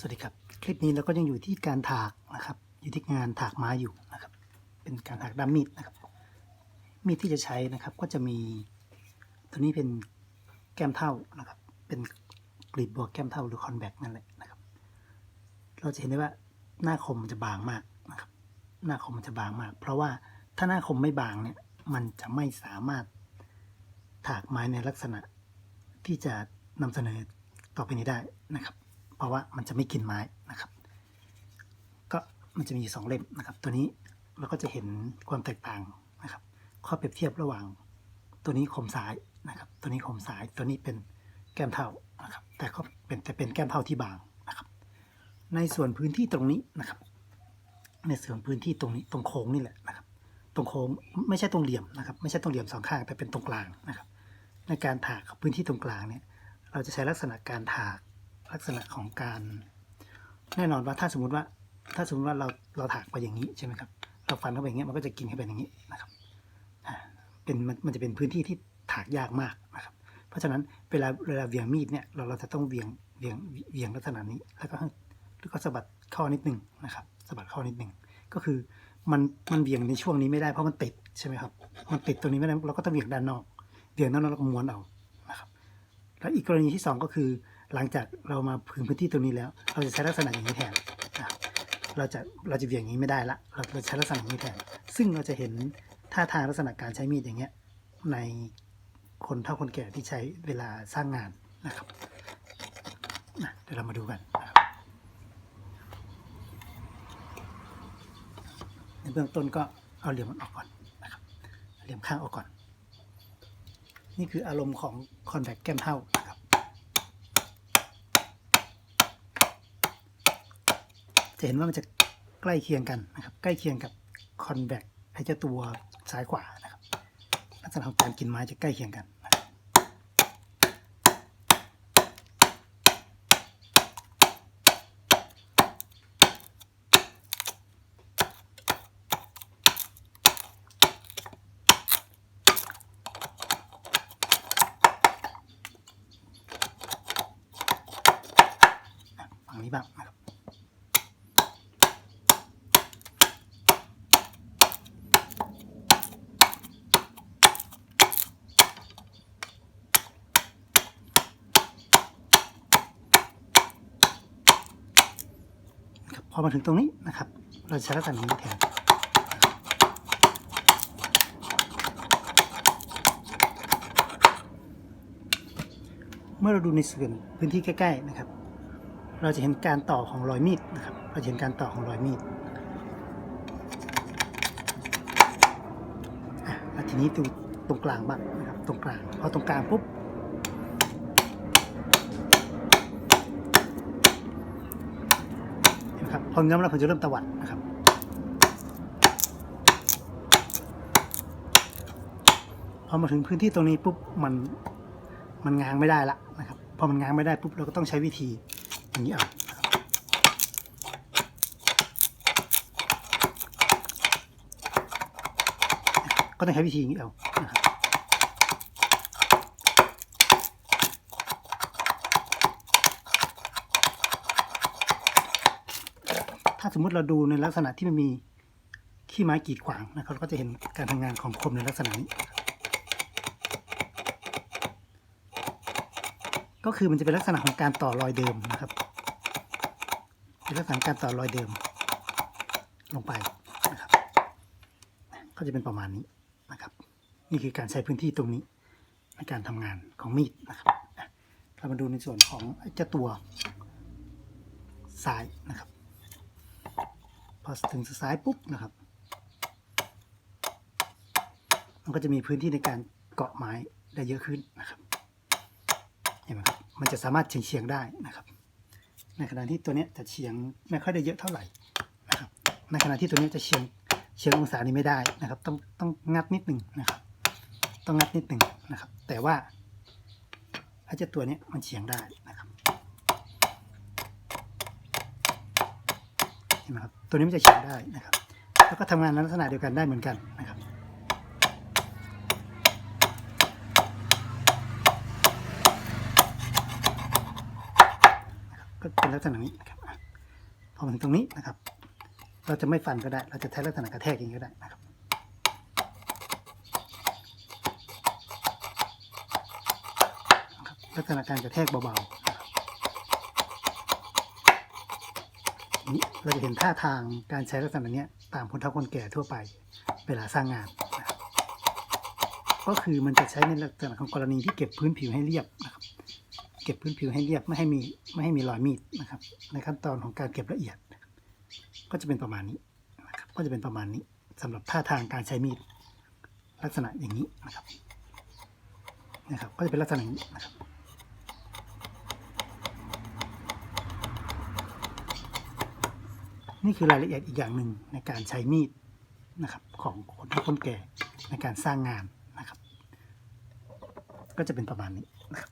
สวัสดีครับ คลิปนี้เราก็ยังอยู่ที่การถากนะครับ อยู่ที่งานถากไม้อยู่นะครับ เป็นการถากด้ามมีดนะครับ มีดที่จะใช้นะครับก็จะมีตัวนี้เป็นแก้มเท่านะครับ เป็นกรีดบัวแก้มเท่าหรือคอนแบกนั่นแหละนะครับ เราจะเห็นได้ว่าหน้าคมมันจะบางมากนะครับ หน้าคมมันจะบางมาก เพราะว่าถ้าหน้าคมไม่บางเนี่ยมันจะไม่สามารถถากไม้ในลักษณะที่จะนำเสนอต่อไปนี้ได้นะครับ เพราะว่ามันจะไม่กินไม้นะครับ ก็มันจะมีอยู่สองเล่มนะครับ ตัวนี้เราก็จะเห็นความแตกต่างนะครับ ข้อเปรียบเทียบระหว่างตัวนี้คมซ้ายนะครับ ตัวนี้คมซ้ายตัวนี้เป็นแก้มเท่านะครับ แต่ก็เป็นแต่เป็นแก้มเท่าที่บางนะครับ ในส่วนพื้นที่ตรงนี้นะครับ ในส่วนพื้นที่ตรงนี้ตรงโค้งนี่แหละนะครับ ตรงโค้งไม่ใช่ตรงเหลี่ยมนะครับ ไม่ใช่ตรงเหลี่ยมสองข้างแต่เป็นตรงกลางนะครับ ในการถากพื้นที่ตรงกลางเนี่ย เราจะใช้ลักษณะการถาก ลักษณะของการแน่นอนว่าถ้าสมมติว่า ถ้าสมมติว่าเราเราถากไปอย่างนี้ใช่ไหมครับเราฟันเข้าไปอย่างเงี้ยมันก็จะกินเข้าไปอย่างนี้นะครับเป็นมันมันจะเป็นพื้นที่ที่ถากยากมากนะครับ เพราะฉะนั้นเวลาเวลาเวียงมีดเนี่ยเราเราจะต้องเวียงเวียงเวียงลักษณะนี้แล้วก็แล้วก็สะบัดข้อนิดหนึ่งนะครับสะบัดข้อนิดหนึ่งก็คือมันมันเวียงในช่วงนี้ไม่ได้เพราะมันติดใช่ไหมครับ มันติดตรงนี้ไม่ได้เราก็ต้องเวียงด้านนอกเวียงด้านนอกแล้วก็ม้วนเอานะครับ แล้วอีกกรณีที่สองก็คือ หลังจากเรามาพึงพื้นที่ตรงนี้แล้ว เราจะใช้ลักษณะอย่างนี้แทนเราจะเราจะเวียงอย่างนี้ไม่ได้ละเราเราใช้ลักษณะอย่างนี้แทน ซึ่งเราจะเห็นท่าทางลักษณะการใช้มีดอย่างเงี้ยในคนเฒ่าคนแก่ที่ใช้เวลาสร้างงานนะครับเดี๋ยวเรามาดูกันในเบื้องต้นก็เอาเหลี่ยมมันออกก่อนนะครับเหลี่ยมข้างออกก่อน นี่คืออารมณ์ของคอนแทคแก้มเท่านะครับ จะเห็นว่ามันจะใกล้เคียงกันนะครับ ใกล้เคียงกับคอนแบกไอ้เจ้าตัวซ้ายขวานะครับลักษณะของการกินไม้จะใกล้เคียงกันฝั่งนี้บ้างนะครับ นะครับพ อมาถึงตรงนี้นะครับ เราใช้ลักษณะนี้แทนเมื่อเราดูในส่วนพื้นที่ใกล้ ๆ นะครับ เราจะเห็นการต่อของรอยมีดนะครับ เราเห็นการต่อของรอยมีดอะทีนี้ดูตรงกลางบ้างนะครับ ตรงกลาง พอตรงกลางปุ๊บ นะครับพอเงื้อมแล้วผมจะเริ่มตวัดนะครับพอมาถึงพื้นที่ตรงนี้ปุ๊บมันมันง้างไม่ได้ละนะครับพอมันง้างไม่ได้ปุ๊บเราก็ต้องใช้วิธีอย่างนี้เอาก็ต้องใช้วิธีอย่างนี้เอานะครับ ถ้าสมมุติเราดูในลักษณะที่มันมีขี้ไม้กีดขวางนะครับเราก็จะเห็นการทำงานของคมในลักษณะนี้ ก็คือมันจะเป็นลักษณะของการต่อรอยเดิมนะครับ เป็นลักษณะการต่อรอยเดิม ลงไปนะครับ ก็จะเป็นประมาณนี้นะครับ นี่คือการใช้พื้นที่ตรงนี้ในการทำงานของมีดนะครับเรามาดูในส่วนของเจ้าตัวซ้ายนะครับ อถึงซ้ายปุ๊บนะครับ มันก็จะมีพื้นที่ในการเกาะไม้ได้เยอะขึ้นนะครับเห็นไหมครับมันจะสามารถเฉียงๆได้นะครับ ในขณะที่ตัวนี้จะเฉียงไม่ค่อยได้เยอะเท่าไหร่นะครับในขณะที่ตัวนี้จะเฉียงเฉียงองศานี้ไม่ได้นะครับ ต้องต้องงัดนิดหนึ่งนะครับต้องงัดนิดหนึ่งนะครับ แต่ว่าไอ้เจ้าตัวนี้มันเฉียงได้นะครับ เห็นไหมครับ ตัวนี้มันจะเฉียงได้นะครับ แล้วก็ทำงานในลักษณะเดียวกันได้เหมือนกันนะครับ ก็เป็นลักษณะนี้นะครับพอมาถึงตรงนี้นะครับ เราจะไม่ฟันก็ได้ เราจะใช้ลักษณะกระแทกเองก็ได้นะครับลักษณะการกระแทกเบาๆนะครับนี่ เราจะเห็นท่าทางการใช้ลักษณะนี้ตามคนเฒ่าคนแก่ทั่วไปเวลาสร้างงานนะครับก็คือมันจะใช้ในลักษณะของกรณีที่เก็บพื้นผิวให้เรียบนะครับ เก็บพื้นผิวให้เรียบไม่ให้มีไม่ให้มีรอยมีดนะครับ ในขั้นตอนของการเก็บละเอียด ก็จะเป็นประมาณนี้นะครับก็จะเป็นประมาณนี้สำหรับท่าทางการใช้มีดลักษณะอย่างนี้นะครับนะครับ ก็จะเป็นลักษณะนี้นะครับ นี่คือรายละเอียดอีกอย่างหนึ่งในการใช้มีดนะครับของคนเฒ่าคนแก่ในการสร้างงานนะครับ ก็จะเป็นประมาณนี้นะครับ